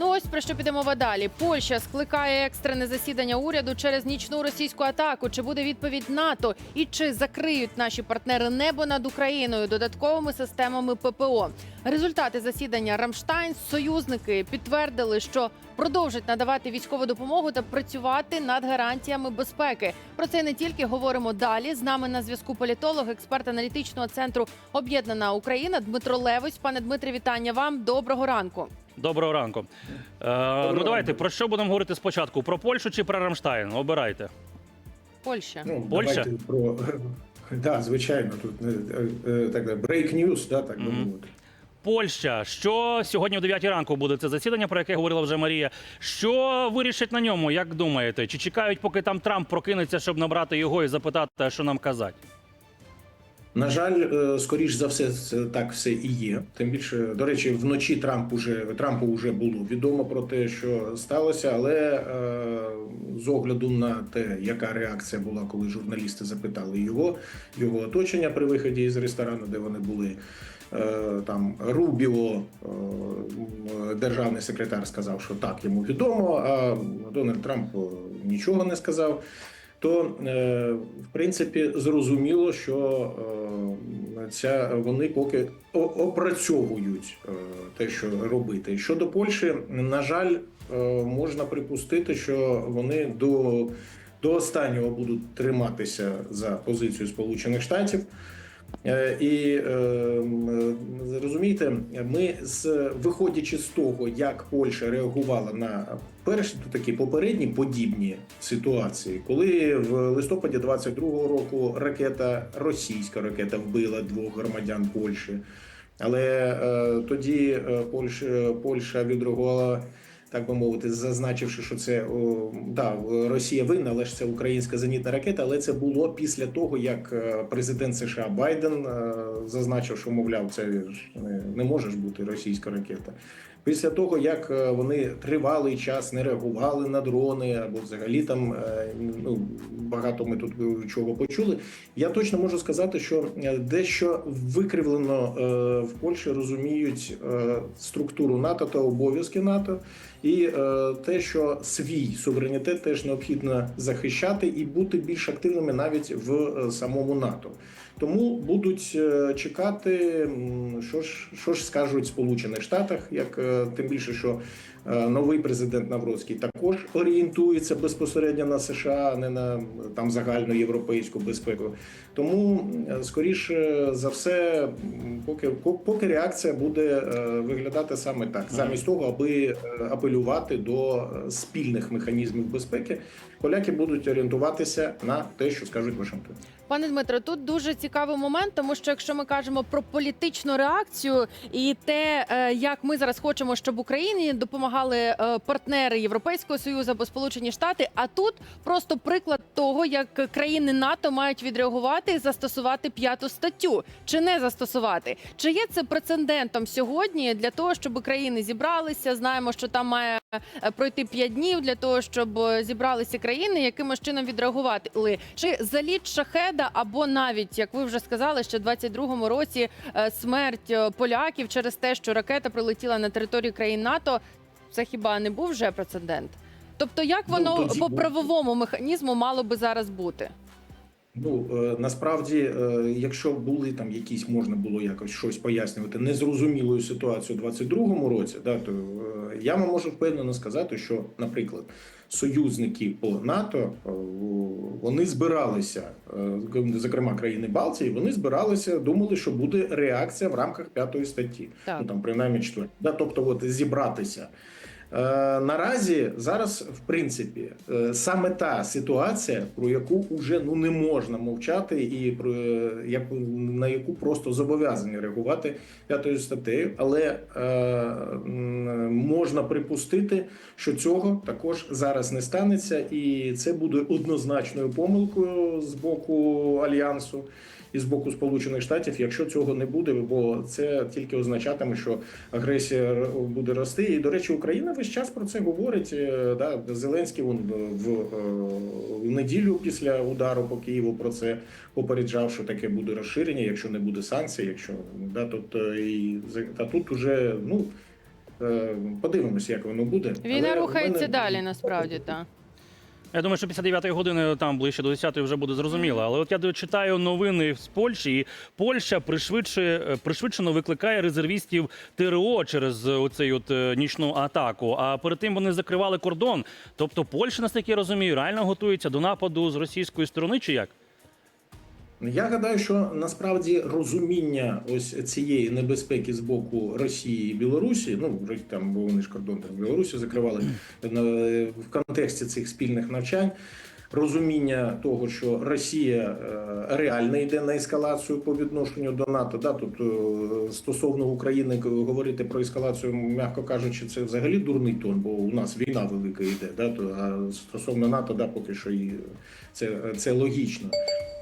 Ну ось про що підемо далі. Польща скликає екстрене засідання уряду через нічну російську атаку. Чи буде відповідь НАТО? І чи закриють наші партнери небо над Україною додатковими системами ППО? Результати засідання Рамштайн союзники підтвердили, що продовжать надавати військову допомогу та працювати над гарантіями безпеки. Про це не тільки говоримо далі. З нами на зв'язку політолог, експерт аналітичного центру Об'єднана Україна Дмитро Левось. Пане Дмитре, вітання вам. Доброго ранку. Доброго ранку. Е, ну давайте про що будемо говорити спочатку? Про Польщу чи про Рамштайн? Обирайте. Польща. Ну, Польща? давайте про да, звичайно, тут е, е, так break news, да, так би мовити. Польща, що сьогодні о 9 ранку буде це засідання, про яке говорила вже Марія. Що вирішить на ньому? Як думаєте? Чи чекають, поки там Трамп прокинеться, щоб набрати його і запитати, що нам казати? На жаль, е, скоріш за все, це так все і є. Тим більше, до речі, вночі Трамп уже Трампу вже було відомо про те, що сталося, але е, з огляду на те, яка реакція була, коли журналісти запитали його, його оточення при виході із ресторану, де вони були. е, Там Рубіо, державний секретар, сказав, що так йому відомо. А Дональд Трамп нічого не сказав то е, в принципі зрозуміло, що е, ця вони поки опрацьовують е, те, що робити. Щодо Польщі, на жаль, можна припустити, що вони до, до останнього будуть триматися за позицію Сполучених Штатів. Е, І е, розумієте, ми з виходячи з того, як Польща реагувала на перші такі попередні подібні ситуації, коли в листопаді 22-го року ракета, російська ракета вбила двох громадян Польщі, але е, тоді е, Польща, Польща відреагувала. Так би мовити, зазначивши, що це о, да, Росія винна, але ж це українська зенітна ракета. Але це було після того, як е, президент США Байден е, зазначив, що мовляв, це ж не, не може ж бути російська ракета. Після того, як е, вони тривалий час не реагували на дрони, або взагалі там е, ну багато ми тут чого почули. Я точно можу сказати, що е, дещо викривлено в Польщі розуміють структуру НАТО та обов'язки НАТО, і те, що свій суверенітет теж необхідно захищати і бути більш активними навіть в самому НАТО. Тому будуть е, чекати, що ж що ж скажуть в Сполучених Штатах, як е, тим більше, що е, новий президент Навроцький також орієнтується безпосередньо на США, а не на там загальну європейську безпеку. Тому скоріше за все, поки поки реакція буде виглядати саме так, замість того, аби апелювати до спільних механізмів безпеки, поляки будуть орієнтуватися на те, що скажуть Вашингтон. Пане Дмитро, тут дуже цікавий момент, тому що якщо ми кажемо про політичну реакцію і те, е, як ми зараз хочемо, щоб Україні допомагали е, партнери Європейського союзу або Сполучені Штати, а тут просто приклад того, як країни НАТО мають відреагувати і застосувати п'яту статтю, чи не застосувати, чи є це прецедентом сьогодні для того, щоб країни зібралися? Знаємо, що там має е, пройти п'ять днів для того, щоб зібралися країни, якимось чином відреагувати. Чи заліт шахеда, або навіть як ви вже сказали, що в 22-му році е, смерть е, поляків через те, що ракета прилетіла на територію країн НАТО. Це хіба не був вже прецедент? Тобто, як Ну, воно тоді по правовому механізму мало би зараз бути? Ну е, насправді, е, якщо були там якісь, можна було якось щось пояснювати незрозумілою ситуацію у 22-му році, да то е, я вам можу впевнено сказати, що, наприклад, союзники по НАТО вони збиралися, зокрема країни Балтії, вони збиралися, думали, що буде реакція в рамках п'ятої статті. Так. Ну там принаймні четвертої. Да, тобто, от зібратися. Е, Наразі зараз, в принципі, е, саме та ситуація, про яку вже ну не можна мовчати, і про е, яку на яку просто зобов'язані реагувати п'ятою статтею, але можна припустити, що цього також зараз не станеться, і це буде однозначною помилкою з боку альянсу і з боку Сполучених Штатів, якщо цього не буде, бо це тільки означатиме, що агресія буде рости. І до речі, Україна весь час про це говорить. Е, Да, Зеленський він в, е, в неділю після удару по Києву про це попереджав, що таке буде розширення, якщо не буде санкцій, якщо да, тут е, і та тут уже ну. Е, Подивимося, як воно буде. Війна Але рухається мене- далі, насправді так. Я думаю, що після 9 години там ближче до 10 вже буде зрозуміло. Але от я читаю новини з Польщі, і Польща пришвидшує, е, пришвидшено викликає резервістів ТРО через е, оцей от е, нічну атаку. А перед тим вони закривали кордон. Тобто Польща, наскільки я розумію, реально готується до нападу з російської сторони, чи як? Я гадаю, що насправді розуміння ось цієї небезпеки з боку Росії і Білорусі, ну там, бо вони ж кордон там Білорусі закривали в контексті цих спільних навчань. Розуміння того, що Росія е, реально йде на ескалацію по відношенню до НАТО. Да, тут е, стосовно України говорити про ескалацію, м'яко кажучи, це взагалі дурний тон, бо у нас війна велика йде. Да, то, а стосовно НАТО, да, поки що і це, це логічно.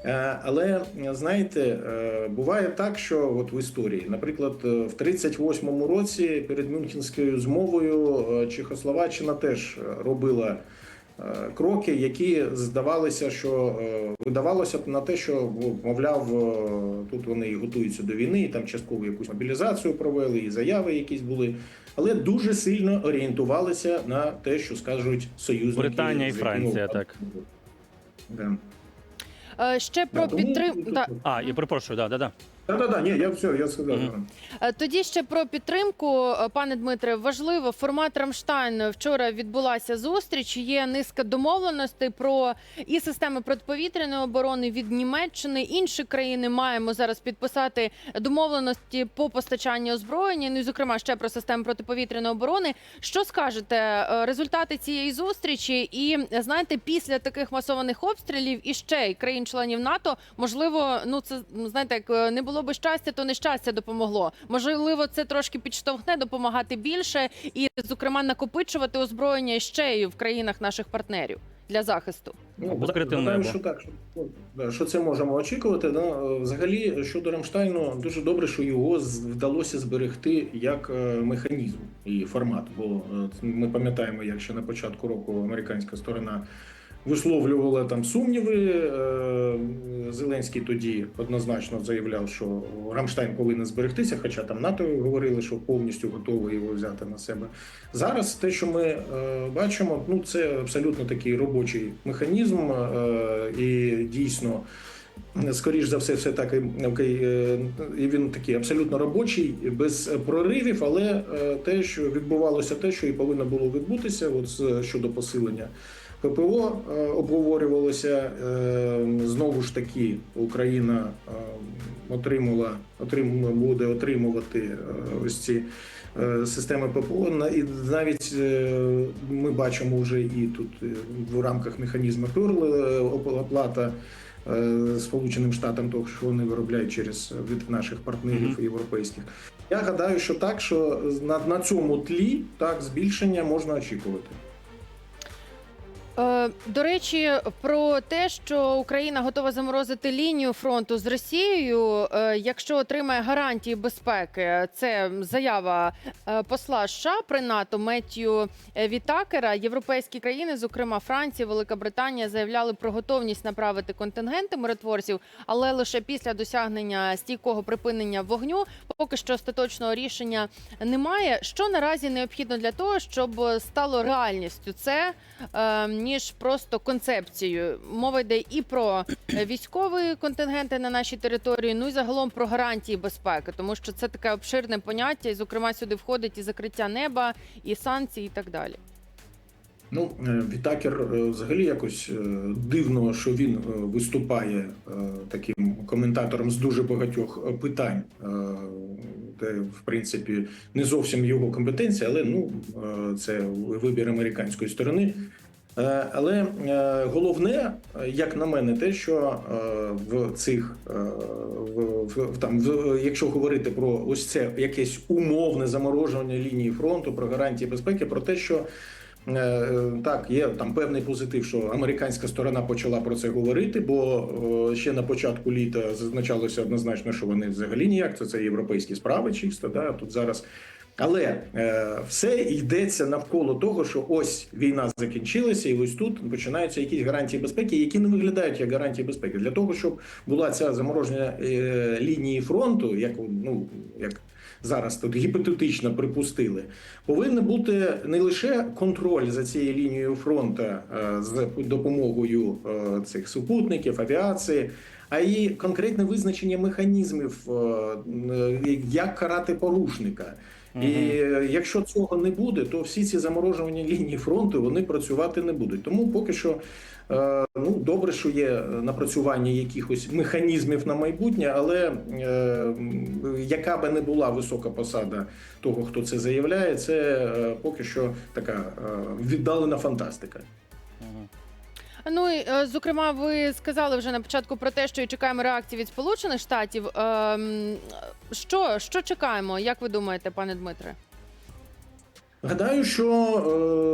Е, Але знаєте, е, буває так, що от в історії, наприклад, е, в 38-му році перед Мюнхенською змовою Чехословаччина теж робила кроки, які здавалися, що видавалося б на те, що мовляв, тут вони і готуються до війни, і там частково якусь мобілізацію провели, і заяви якісь були. Але дуже сильно орієнтувалися на те, що скажуть союзники Британія і Франція, так. Да. Е, Ще про підтримку. А, я перепрошую, да, да, да. Да, да, да, ні, я все, я сказав. Е, Тоді ще про підтримку, е, пане Дмитре. Важливо, формат Рамштайн вчора відбулася зустріч. Є низка домовленостей про і системи протиповітряної оборони від Німеччини. Інші країни маємо зараз підписати домовленості по постачанню озброєння. Ну і зокрема ще про систему протиповітряної оборони. Що скажете? е, Результати цієї зустрічі, і знаєте, після таких масованих обстрілів і ще й країн-членів НАТО, можливо, ну це знаєте, як не було би щастя, то нещастя допомогло. Можливо, це трошки підштовхне допомагати більше і, зокрема, накопичувати озброєння ще й в країнах наших партнерів для захисту. Ну, Або закрите що так, що, ну, що це можемо очікувати. Да? Е, Взагалі, щодо Рамштайну, дуже добре, що його з- вдалося зберегти як е, механізм і формат. Бо е, ми пам'ятаємо, як ще на початку року американська сторона висловлювала там сумніви. Е, Зеленський тоді однозначно заявляв, що Рамштайн повинен зберегтися, хоча там НАТО говорили, що повністю готові його взяти на себе. Зараз те, що ми е, бачимо, ну це абсолютно такий робочий механізм, е, і дійсно. Скоріш за все, все так і він такий абсолютно робочий, без проривів, але те, що відбувалося, те, що і повинно було відбутися, от щодо посилення ППО е, обговорювалося. Е, Знову ж таки, Україна е, отримала, отрим, буде отримувати ось ці системи ППО. І навіть ми бачимо вже і тут в рамках механізму ПЮРЛ е, оплата Сполученим Штатам, того, що вони виробляють через від наших партнерів Мгм. європейських. Я гадаю, що так, що на, на цьому тлі так збільшення можна очікувати. Е, До речі, про те, що Україна готова заморозити лінію фронту з Росією, е, якщо отримає гарантії безпеки, це заява е, посла США при НАТО Меттью е, Вітакера. Європейські країни, зокрема Франція, Велика Британія, заявляли про готовність направити контингенти миротворців, але лише після досягнення стійкого припинення вогню. Поки що остаточного рішення немає. Що наразі необхідно для того, щоб стало реальністю це е, ніж просто концепцією. Мова йде і про е, військові контингенти на нашій території, ну і загалом про гарантії безпеки, тому що це таке обширне поняття, і зокрема сюди входить і закриття неба, і санкції, і так далі. Ну, е, Вітакер е, взагалі якось дивно, що він виступає таким коментатором з дуже багатьох питань, де, в принципі, не зовсім його компетенція, але ну, це вибір американської сторони. Е, Але е, головне, як на мене, те, що е, в цих в, там, в, якщо говорити про ось це якесь умовне заморожування лінії фронту, про гарантії безпеки, про те, що Так, є там певний позитив, що американська сторона почала про це говорити, бо ще на початку літа зазначалося однозначно, що вони взагалі ніяк це, це європейські справи, чисто. Да, тут зараз. Але е, все йдеться навколо того, що ось війна закінчилася, і ось тут починаються якісь гарантії безпеки, які не виглядають як гарантії безпеки. Для того, щоб була ця замороження е, лінії фронту, як ну як зараз тут гіпотетично припустили, повинен бути не лише контроль за цією лінією фронту е, з допомогою е, цих супутників, авіації. А й конкретне визначення механізмів, е, як карати порушника. І якщо цього не буде, то всі ці заморожувані лінії фронту вони працювати не будуть. Тому поки що е, ну добре, що є напрацювання якихось механізмів на майбутнє, але е, яка би не була висока посада того, хто це заявляє, це е, поки що така віддалена фантастика. Ну і е, зокрема, ви сказали вже на початку про те, що чекаємо реакції від Сполучених Штатів. Ем, Що, що чекаємо? Як ви думаєте, пане Дмитре? Гадаю, що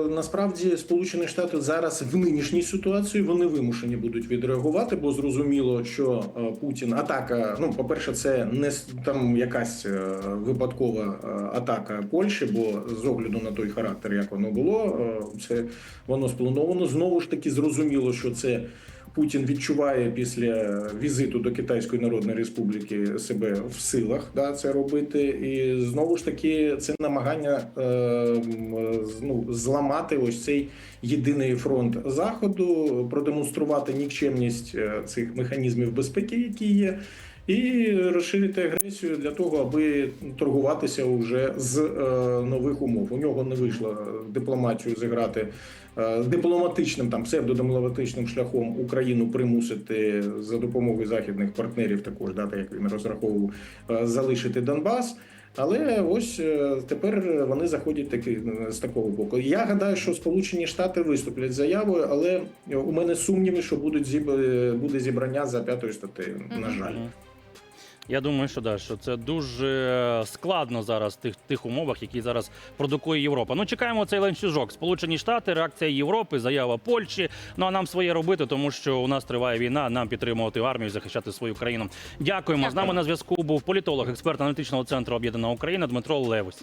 е, насправді Сполучені Штати зараз в нинішній ситуації вони вимушені будуть відреагувати, бо зрозуміло, що е, Путін атака. Ну, по-перше, це не там якась е, випадкова е, атака Польщі, бо з огляду на той характер, як воно було, е, це воно сплановано. Знову ж таки, зрозуміло, що це. Путін відчуває після візиту до Китайської Народної Республіки себе в силах да, це робити, і знову ж таки це намагання е, ну, зламати ось цей єдиний фронт заходу, продемонструвати нікчемність е, цих механізмів безпеки, які є. І розширити агресію для того, аби торгуватися вже з е, нових умов. У нього не вийшло дипломатію зіграти е, дипломатичним там псевдодипломатичним шляхом Україну примусити за допомогою західних партнерів, також да, так як він розраховував, е, залишити Донбас. Але ось тепер вони заходять таки з такого боку. Я гадаю, що Сполучені Штати виступлять з заявою, але у мене сумніви, що будуть зіб... буде зібрання за п'ятою статтею. На жаль. Я думаю, що да, що це дуже складно зараз в тих тих умовах, які зараз продукує Європа. Ну чекаємо цей ланцюжок. Сполучені Штати, реакція Європи, заява Польщі. Ну а нам своє робити, тому що у нас триває війна. Нам підтримувати армію, захищати свою країну. Дякуємо. З нами на зв'язку був політолог, експерт аналітичного центру Об'єднана Україна Дмитро Левус.